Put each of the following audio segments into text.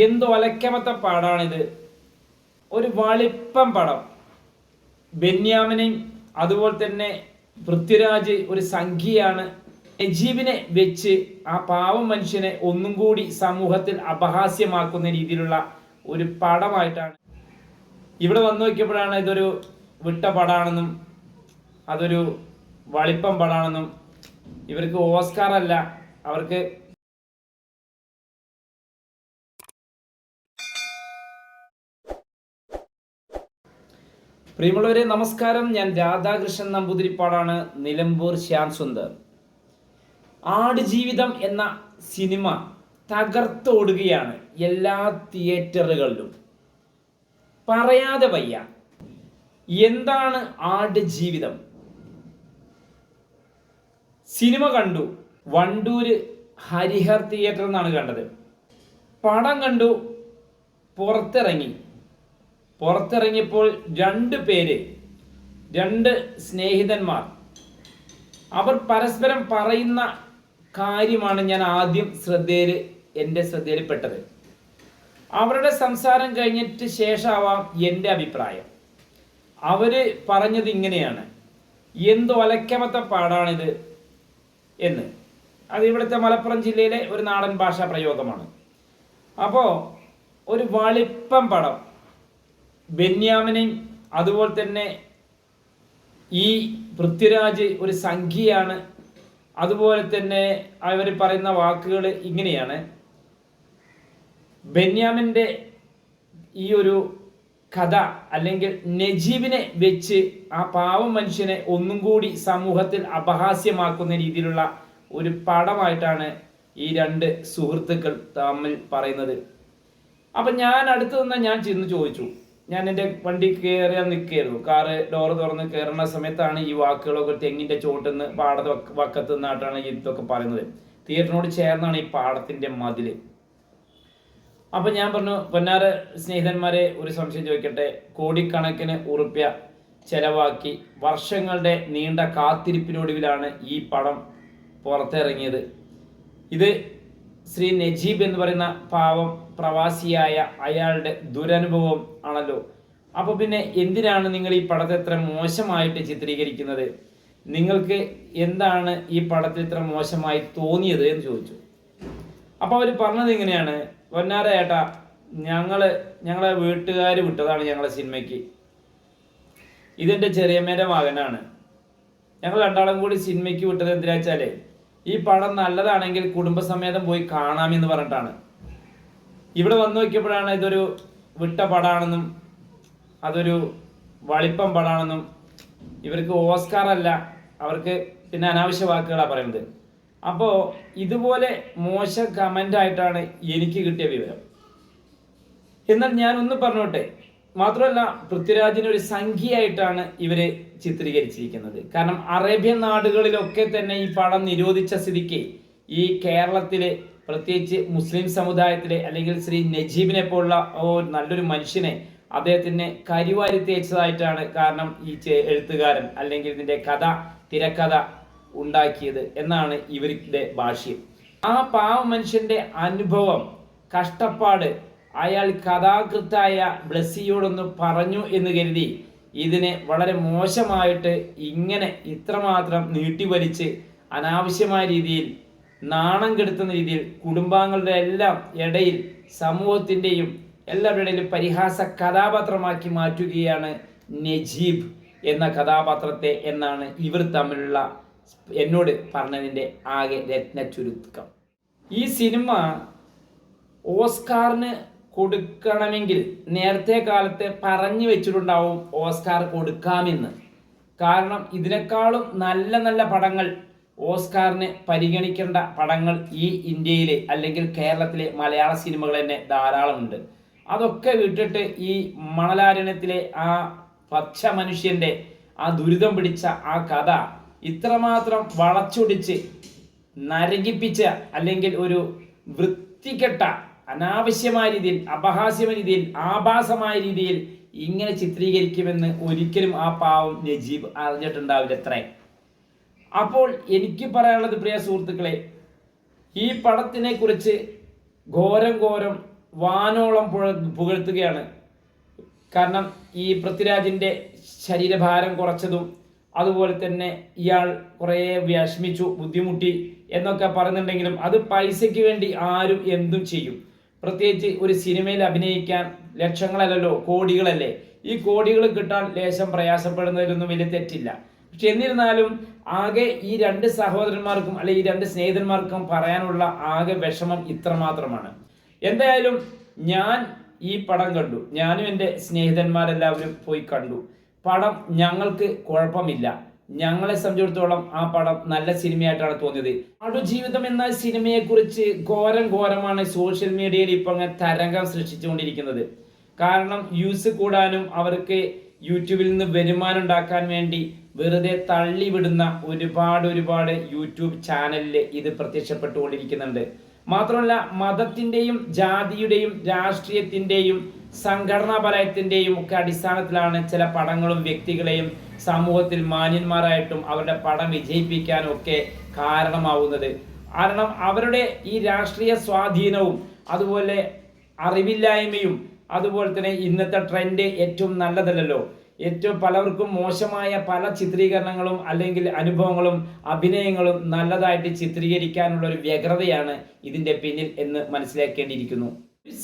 എന്ത് ഒലക്കമത്ത പാടാണിത്? ഒരു വളിപ്പം പടം. ബെന്യാമിനെയും അതുപോലെ തന്നെ പൃഥ്വിരാജ് ഒരു സംഖ്യയാണ്. നജീബിനെ വെച്ച് ആ പാവം മനുഷ്യനെ ഒന്നും കൂടി സമൂഹത്തിൽ അപഹാസ്യമാക്കുന്ന രീതിയിലുള്ള ഒരു പടമായിട്ടാണ് ഇവിടെ വന്നു നോക്കിയപ്പോഴാണ് ഇതൊരു വിട്ട പടാണെന്നും അതൊരു വളിപ്പം പടാണെന്നും. ഇവർക്ക് ഓസ്കാർ അല്ല അവർക്ക് പ്രിയമുള്ളവരെ നമസ്കാരം. ഞാൻ രാധാകൃഷ്ണൻ നമ്പൂതിരിപ്പാടാണ് നിലമ്പൂർ ശ്യാം സുന്ദർ. ആടുജീവിതം എന്ന സിനിമ തകർത്തോടുകയാണ് എല്ലാ തിയേറ്ററുകളിലും. പറയാതെ വയ്യ. എന്താണ് ആടുജീവിതം? സിനിമ കണ്ടു. വണ്ടൂര് ഹരിഹർ തിയേറ്റർ എന്നാണ് കണ്ടത്. പടം കണ്ടു. പുറത്തിറങ്ങി. പുറത്തിറങ്ങിയപ്പോൾ രണ്ട് പേര് രണ്ട് സ്നേഹിതന്മാർ. അവർ പരസ്പരം പറയുന്ന കാര്യമാണ് ഞാൻ ആദ്യം ശ്രദ്ധയിൽ എന്റെ ശ്രദ്ധയിൽപ്പെട്ടത്. അവരുടെ സംസാരം കഴിഞ്ഞിട്ട് ശേഷമാവാം എന്റെ അഭിപ്രായം. അവർ പറഞ്ഞത് ഇങ്ങനെയാണ്. എന്ത് ഒലക്കമത്തെ പാടാണിത് എന്ന്. അത് ഇവിടുത്തെ മലപ്പുറം ജില്ലയിലെ ഒരു നാടൻ ഭാഷാ പ്രയോഗമാണ്. അപ്പോൾ ഒരു വളിപ്പം പടം ബെന്യാമിനെയും അതുപോലെ തന്നെ ഈ പൃഥ്വിരാജ് ഒരു സംഖ്യയാണ്. അതുപോലെ തന്നെ അവർ പറയുന്ന വാക്കുകൾ ഇങ്ങനെയാണ്. ബെന്യാമിന്റെ ഈ ഒരു കഥ അല്ലെങ്കിൽ നജീബിനെ വെച്ച് ആ പാവം മനുഷ്യനെ ഒന്നും കൂടി സമൂഹത്തിൽ അപഹാസ്യമാക്കുന്ന രീതിയിലുള്ള ഒരു പടമായിട്ടാണ് ഈ രണ്ട് സുഹൃത്തുക്കൾ തമ്മിൽ പറയുന്നത്. അപ്പം ഞാൻ അടുത്ത് നിന്ന് ഞാൻ ചെന്ന് ചോദിച്ചു. ഞാൻ എന്റെ വണ്ടി കയറിയാൽ നിൽക്കുകയായിരുന്നു. കാറ് ഡോറ് തുറന്ന് കയറുന്ന സമയത്താണ് ഈ വാക്കുകളൊക്കെ തെങ്ങിന്റെ ചോട്ടിന്ന് പാടത്ത് വക്കത്ത് നിന്നായിട്ടാണ് ഇതൊക്കെ പറയുന്നത്. തിയേറ്ററിനോട് ചേർന്നാണ് ഈ പാടത്തിന്റെ മതിൽ അപ്പൊ ഞാൻ പറഞ്ഞു പൊന്നാറ് സ്നേഹിതന്മാരെ ഒരു സംശയം ചോദിക്കട്ടെ? കോടിക്കണക്കിന് ഉറുപ്യ ചെലവാക്കി വർഷങ്ങളുടെ നീണ്ട കാത്തിരിപ്പിനൊടുവിലാണ് ഈ പടം പുറത്തിറങ്ങിയത്. ഇത് ശ്രീ നജീബ് എന്ന് പറയുന്ന പാവം പ്രവാസിയായ അയാളുടെ ദുരനുഭവം ആണല്ലോ. അപ്പൊ പിന്നെ എന്തിനാണ് നിങ്ങൾ ഈ പടത്തെ ഇത്ര മോശമായിട്ട് ചിത്രീകരിക്കുന്നത്? നിങ്ങൾക്ക് എന്താണ് ഈ പടത്തിൽ ഇത്ര മോശമായി തോന്നിയത് എന്ന് ചോദിച്ചു. അപ്പൊ അവർ പറഞ്ഞത് ഇങ്ങനെയാണ്. പൊന്നാര ഏട്ടാ ഞങ്ങൾ ഞങ്ങളെ വീട്ടുകാർ വിട്ടതാണ് ഞങ്ങളെ സിനിമയ്ക്ക്. ഇതെന്റെ ചെറിയമ്മേന്റെ മകനാണ്. ഞങ്ങൾ രണ്ടാളും കൂടി സിനിമയ്ക്ക് വിട്ടത് എന്തിനാ ഈ പടം നല്ലതാണെങ്കിൽ കുടുംബസമേതം പോയി കാണാമെന്ന് പറഞ്ഞിട്ടാണ്. ഇവിടെ വന്നു നോക്കിയപ്പോഴാണ് ഇതൊരു വിട്ട പടാണെന്നും അതൊരു വളിപ്പം പടാണെന്നും. ഇവർക്ക് ഓസ്കാർ അല്ല അവർക്ക് പിന്നെ അനാവശ്യ വാക്കുകളാണ് പറയുന്നത്. അപ്പോൾ ഇതുപോലെ മോശ കമന്റ് ആയിട്ടാണ് എനിക്ക് കിട്ടിയ വിവരം. എന്നാൽ ഞാൻ ഒന്ന് പറഞ്ഞോട്ടെ മാത്രമല്ല പൃഥ്വിരാജിന് ഒരു സംഖ്യയായിട്ടാണ് ഇവരെ ചിത്രീകരിച്ചിരിക്കുന്നത്. കാരണം അറേബ്യൻ നാടുകളിലൊക്കെ തന്നെ ഈ പടം നിരോധിച്ച സ്ഥിതിക്ക് ഈ കേരളത്തിലെ പ്രത്യേകിച്ച് മുസ്ലിം സമുദായത്തിലെ അല്ലെങ്കിൽ ശ്രീ നജീബിനെ പോലുള്ള നല്ലൊരു മനുഷ്യനെ അദ്ദേഹത്തിന് കരിവാരി തേച്ചതായിട്ടാണ് കാരണം ഈ എഴുത്തുകാരൻ അല്ലെങ്കിൽ ഇതിന്റെ കഥ തിരക്കഥ ഉണ്ടാക്കിയത് എന്നാണ് ഇവരുടെ ഭാഷ്യം. ആ പാവ മനുഷ്യന്റെ അനുഭവം കഷ്ടപ്പാട് അയാൾ കഥാകൃത്തായ ബ്ലസ്സിയോടൊന്ന് പറഞ്ഞു എന്ന് കരുതി ഇതിനെ വളരെ മോശമായിട്ട് ഇങ്ങനെ ഇത്രമാത്രം നീട്ടിവലിച്ച് അനാവശ്യമായ രീതിയിൽ നാണം കെടുത്തുന്ന രീതിയിൽ കുടുംബാംഗങ്ങളുടെ എല്ലാം ഇടയിൽ സമൂഹത്തിന്റെയും എല്ലാവരുടെ ഇടയിലും പരിഹാസ കഥാപാത്രമാക്കി മാറ്റുകയാണ് നജീബ് എന്ന കഥാപാത്രത്തെ എന്നാണ് ഇവർ തമ്മിലുള്ള എന്നോട് പറഞ്ഞതിന്റെ ആകെ രത്ന ചുരുക്കം. ഈ സിനിമ ഓസ്കാറിന് കൊടുക്കണമെങ്കിൽ നേരത്തെ കാലത്തെ പറഞ്ഞു വെച്ചിട്ടുണ്ടാവും ഓസ്കാർ കൊടുക്കാമെന്ന്. കാരണം ഇതിനേക്കാളും നല്ല നല്ല പടങ്ങൾ ഓസ്കാറിന് പരിഗണിക്കേണ്ട പടങ്ങൾ ഈ ഇന്ത്യയിലെ അല്ലെങ്കിൽ കേരളത്തിലെ മലയാള സിനിമകൾ തന്നെ ധാരാളമുണ്ട്. അതൊക്കെ വിട്ടിട്ട് ഈ മണലാരണ്യത്തിലെ ആ പച്ച മനുഷ്യന്റെ ആ ദുരിതം പിടിച്ച ആ കഥ ഇത്രമാത്രം വളച്ചൊടിച്ച് നരകിപ്പിച്ച അല്ലെങ്കിൽ ഒരു വൃത്തികെട്ട അനാവശ്യമായ രീതിയിൽ അപഹാസ്യമ രീതിയിൽ ആഭാസമായ രീതിയിൽ ഇങ്ങനെ ചിത്രീകരിക്കുമെന്ന് ഒരിക്കലും ആ പാവം നജീബ് അറിഞ്ഞിട്ടുണ്ടാവില്ല അത്രേ അപ്പോൾ എനിക്ക് പറയാനുള്ളത് പ്രിയ സുഹൃത്തുക്കളെ ഈ പടത്തിനെ കുറിച്ച് ഘോരം ഘോരം വാനോളം പുഴ- പുകഴ്ത്തുകയാണ്. കാരണം ഈ പൃഥ്വിരാജിന്റെ ശരീരഭാരം കുറച്ചതും അതുപോലെ തന്നെ ഇയാൾ കുറേ വിഷമിച്ചു ബുദ്ധിമുട്ടി എന്നൊക്കെ പറയുന്നുണ്ടെങ്കിലും അത് പൈസയ്ക്ക് വേണ്ടി ആരും എന്തും ചെയ്യും. പ്രത്യേകിച്ച് ഒരു സിനിമയിൽ അഭിനയിക്കാൻ ലക്ഷങ്ങളല്ലല്ലോ കോടികളല്ലേ? ഈ കോടികൾ കിട്ടാൻ ലേശം പ്രയാസപ്പെടുന്നതിലൊന്നും വലിയ തെറ്റില്ല. പക്ഷെ എന്നിരുന്നാലും ആകെ ഈ രണ്ട് സഹോദരന്മാർക്കും അല്ലെ ഈ രണ്ട് സ്നേഹിതന്മാർക്കും പറയാനുള്ള ആകെ വിഷമം ഇത്ര മാത്രമാണ് എന്തായാലും ഞാൻ ഈ പടം കണ്ടു. ഞാനും എന്റെ സ്നേഹിതന്മാരെല്ലാവരും പോയി കണ്ടു. പടം ഞങ്ങൾക്ക് കുഴപ്പമില്ല. ഞങ്ങളെ സംബന്ധിച്ചിടത്തോളം ആ പടം നല്ല സിനിമയായിട്ടാണ് തോന്നിയത്. അടുജീവിതം എന്ന സിനിമയെക്കുറിച്ച് ഘോരം ഘോരമാണ് സോഷ്യൽ മീഡിയയിൽ ഇപ്പൊ അങ്ങനെ തരംഗം സൃഷ്ടിച്ചുകൊണ്ടിരിക്കുന്നത്. കാരണം യൂസ് കൂടാനും അവർക്ക് യൂട്യൂബിൽ നിന്ന് വരുമാനം ഉണ്ടാക്കാൻ വേണ്ടി വെറുതെ തള്ളിവിടുന്ന ഒരുപാട് ഒരുപാട് യൂട്യൂബ് ചാനലിൽ ഇത് പ്രത്യക്ഷപ്പെട്ടുകൊണ്ടിരിക്കുന്നുണ്ട്. മാത്രമല്ല മതത്തിന്റെയും ജാതിയുടെയും രാഷ്ട്രീയത്തിന്റെയും സംഘടനാ ഒക്കെ അടിസ്ഥാനത്തിലാണ് ചില പടങ്ങളും വ്യക്തികളെയും സമൂഹത്തിൽ മാന്യന്മാരായിട്ടും അവരുടെ പടം വിജയിപ്പിക്കാനും ഒക്കെ കാരണമാവുന്നത്. കാരണം അവരുടെ ഈ രാഷ്ട്രീയ സ്വാധീനവും അതുപോലെ അറിവില്ലായ്മയും അതുപോലെ തന്നെ ഇന്നത്തെ ട്രെൻഡ് ഏറ്റവും നല്ലതല്ലല്ലോ. ഏറ്റവും പലർക്കും മോശമായ പല ചിത്രീകരണങ്ങളും അല്ലെങ്കിൽ അനുഭവങ്ങളും അഭിനയങ്ങളും നല്ലതായിട്ട് ചിത്രീകരിക്കാനുള്ള ഒരു വ്യഗ്രതയാണ് ഇതിന്റെ പിന്നിൽ എന്ന് മനസ്സിലാക്കേണ്ടിയിരിക്കുന്നു.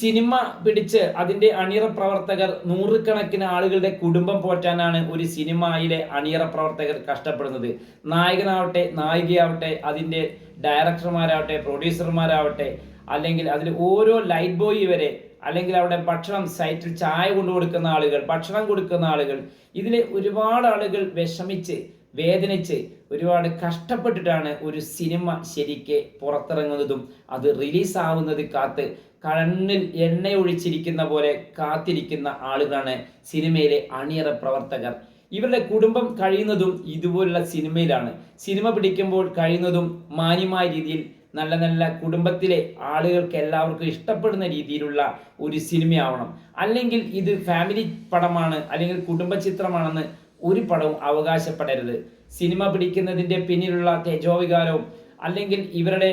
സിനിമ പിടിച്ച് അതിന്റെ അണിയറ പ്രവർത്തകർ നൂറുകണക്കിന് ആളുകളുടെ കുടുംബം പോറ്റാനാണ് ഒരു സിനിമയിലെ അണിയറ പ്രവർത്തകർ കഷ്ടപ്പെടുന്നത്. നായകനാവട്ടെ നായികയാവട്ടെ അതിന്റെ ഡയറക്ടർമാരാവട്ടെ പ്രൊഡ്യൂസർമാരാവട്ടെ അല്ലെങ്കിൽ അതിൽ ഓരോ ലൈറ്റ് ബോയ് വരെ അല്ലെങ്കിൽ അവിടെ ഭക്ഷണം സൈറ്റിൽ ചായ കൊണ്ടു കൊടുക്കുന്ന ആളുകൾ ഭക്ഷണം കൊടുക്കുന്ന ആളുകൾ ഇതിൽ ഒരുപാട് ആളുകൾ വിഷമിച്ച് വേദനിച്ച് ഒരുപാട് കഷ്ടപ്പെട്ടിട്ടാണ് ഒരു സിനിമ ശരിക്ക് പുറത്തിറങ്ങുന്നതും അത് റിലീസാവുന്നത് കാത്ത് കണ്ണിൽ എണ്ണയൊഴിച്ചിരിക്കുന്ന പോലെ കാത്തിരിക്കുന്ന ആളുകളാണ് സിനിമയിലെ അണിയറ പ്രവർത്തകർ. ഇവരുടെ കുടുംബം കഴിയുന്നതും ഇതുപോലുള്ള സിനിമയിലാണ്. സിനിമ പിടിക്കുമ്പോൾ കഴിയുന്നതും മാന്യമായ രീതിയിൽ നല്ല നല്ല കുടുംബത്തിലെ ആളുകൾക്ക് എല്ലാവർക്കും ഇഷ്ടപ്പെടുന്ന രീതിയിലുള്ള ഒരു സിനിമയാവണം. അല്ലെങ്കിൽ ഇത് ഫാമിലി പടമാണ് അല്ലെങ്കിൽ കുടുംബ ചിത്രമാണെന്ന് ഒരു പടവും അവകാശപ്പെടരുത്. സിനിമ പിടിക്കുന്നതിന്റെ പിന്നിലുള്ള തേജോവികാരവും അല്ലെങ്കിൽ ഇവരുടെ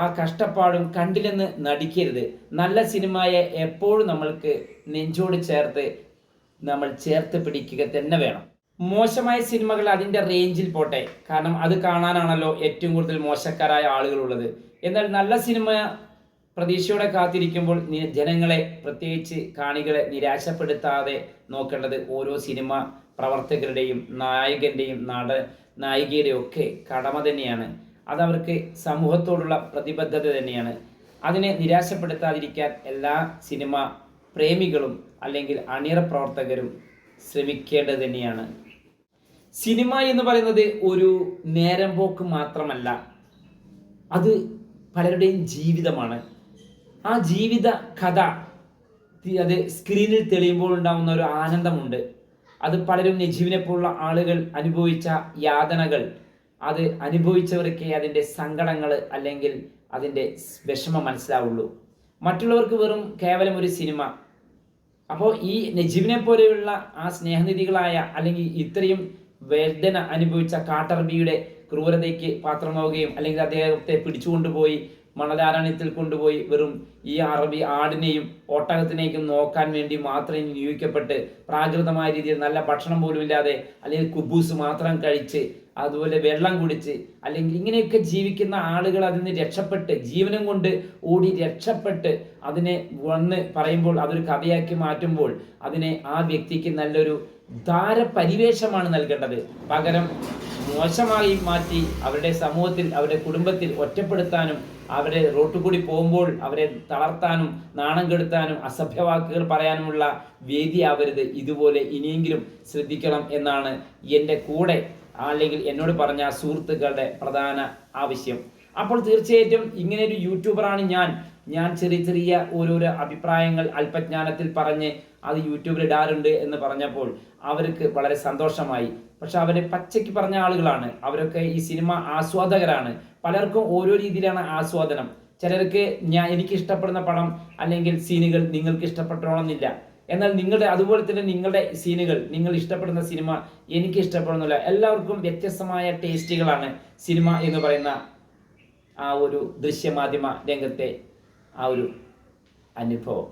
ആ കഷ്ടപ്പാടും കണ്ടില്ലെന്ന് നടിക്കരുത്. നല്ല സിനിമയെ എപ്പോഴും നമ്മൾക്ക് നെഞ്ചോട് ചേർത്ത് നമ്മൾ ചേർത്ത് പിടിക്കുക തന്നെ വേണം. മോശമായ സിനിമകൾ അതിന്റെ റേഞ്ചിൽ പോട്ടെ. കാരണം അത് കാണാനാണല്ലോ ഏറ്റവും കൂടുതൽ മോശക്കാരായ ആളുകളുള്ളത്. എന്നാൽ നല്ല സിനിമ പ്രതീക്ഷയോടെ കാത്തിരിക്കുമ്പോൾ ജനങ്ങളെ പ്രത്യേകിച്ച് കാണികളെ നിരാശപ്പെടുത്താതെ നോക്കേണ്ടത് ഓരോ സിനിമ പ്രവർത്തകരുടെയും നായകന്റെയും നാട നായികയുടെയും ഒക്കെ കടമ തന്നെയാണ്. അതവർക്ക് സമൂഹത്തോടുള്ള പ്രതിബദ്ധത തന്നെയാണ്. അതിനെ നിരാശപ്പെടുത്താതിരിക്കാൻ എല്ലാ സിനിമ പ്രേമികളും അല്ലെങ്കിൽ അണിയറ പ്രവർത്തകരും ശ്രമിക്കേണ്ടത് തന്നെയാണ്. സിനിമ എന്ന് പറയുന്നത് ഒരു നേരം പോക്ക് മാത്രമല്ല. അത് പലരുടെയും ജീവിതമാണ്. ആ ജീവിത കഥ അത് സ്ക്രീനിൽ തെളിയുമ്പോൾ ഉണ്ടാകുന്ന ഒരു ആനന്ദമുണ്ട്. അത് പലരും നജീവിനെ പോലുള്ള ആളുകൾ അനുഭവിച്ച യാതനകൾ അത് അനുഭവിച്ചവർക്കേ അതിന്റെ സങ്കടങ്ങൾ അല്ലെങ്കിൽ അതിന്റെ വിഷമം മനസ്സിലാവുള്ളൂ. മറ്റുള്ളവർക്ക് വെറും കേവലം ഒരു സിനിമ. അപ്പോൾ ഈ നജീബിനെ പോലെയുള്ള ആ സ്നേഹനിധികളായ അല്ലെങ്കിൽ ഇത്രയും വേദന അനുഭവിച്ച കാട്ടർബിയുടെ ക്രൂരതയ്ക്ക് പാത്രമാവുകയും അല്ലെങ്കിൽ അദ്ദേഹത്തെ പിടിച്ചുകൊണ്ടുപോയി മണലാരണ്യത്തിൽ കൊണ്ടുപോയി വെറും ഈ അറബി ആടിനെയും ഒട്ടകത്തിനേക്കും നോക്കാൻ വേണ്ടി മാത്രം നിയോഗിക്കപ്പെട്ട് പ്രാകൃതമായ രീതിയിൽ നല്ല ഭക്ഷണം പോലും ഇല്ലാതെ അല്ലെങ്കിൽ കുബൂസ് മാത്രം കഴിച്ച് അതുപോലെ വെള്ളം കുടിച്ച് അല്ലെങ്കിൽ ഇങ്ങനെയൊക്കെ ജീവിക്കുന്ന ആളുകൾ അതിൽ നിന്ന് രക്ഷപ്പെട്ട് ജീവനം കൊണ്ട് ഓടി രക്ഷപ്പെട്ട് അതിനെ വന്ന് പറയുമ്പോൾ അതൊരു കഥയാക്കി മാറ്റുമ്പോൾ അതിനെ ആ വ്യക്തിക്ക് നല്ലൊരു ധാരപരിവേഷമാണ് നൽകേണ്ടത്. പകരം മോശമായി മാറ്റി അവരുടെ സമൂഹത്തിൽ അവരുടെ കുടുംബത്തിൽ ഒറ്റപ്പെടുത്താനും അവരെ റോട്ടിൽ കൂടി പോകുമ്പോൾ അവരെ തളർത്താനും നാണം കെടുത്താനും അസഭ്യവാക്കുകൾ പറയാനുമുള്ള വേദിയാവരുത്. ഇതുപോലെ ഇനിയെങ്കിലും ശ്രദ്ധിക്കണം എന്നാണ് എന്റെ കൂടെ അല്ലെങ്കിൽ എന്നോട് പറഞ്ഞ സുഹൃത്തുക്കളുടെ പ്രധാന ആവശ്യം. അപ്പോൾ തീർച്ചയായിട്ടും ഇങ്ങനെ ഒരു യൂട്യൂബറാണ് ഞാൻ. ഞാൻ ചെറിയ ചെറിയ ഓരോരോ അഭിപ്രായങ്ങൾ അല്പജ്ഞാനത്തിൽ പറഞ്ഞ് അത് യൂട്യൂബിൽ ഇടാറുണ്ട് എന്ന് പറഞ്ഞപ്പോൾ അവർക്ക് വളരെ സന്തോഷമായി. പക്ഷെ അവരെ പച്ചയ്ക്ക് പറഞ്ഞ ആളുകളാണ്. അവരൊക്കെ ഈ സിനിമ ആസ്വാദകരാണ്. പലർക്കും ഓരോ രീതിയിലാണ് ആസ്വാദനം. ചിലർക്ക് ഞാൻ എനിക്ക് ഇഷ്ടപ്പെടുന്ന പടം അല്ലെങ്കിൽ സീനുകൾ നിങ്ങൾക്ക് ഇഷ്ടപ്പെട്ടോണമെന്നില്ല എന്നാൽ നിങ്ങളുടെ അതുപോലെ തന്നെ നിങ്ങളുടെ സീനുകൾ നിങ്ങൾ ഇഷ്ടപ്പെടുന്ന സിനിമ എനിക്ക് ഇഷ്ടപ്പെടുന്നില്ല എല്ലാവർക്കും വ്യത്യസ്തമായ ടേസ്റ്റുകളാണ് സിനിമ എന്ന് പറയുന്ന ആ ഒരു ദൃശ്യമാധ്യമ രംഗത്തെ ആ ഒരു അനുഭവം.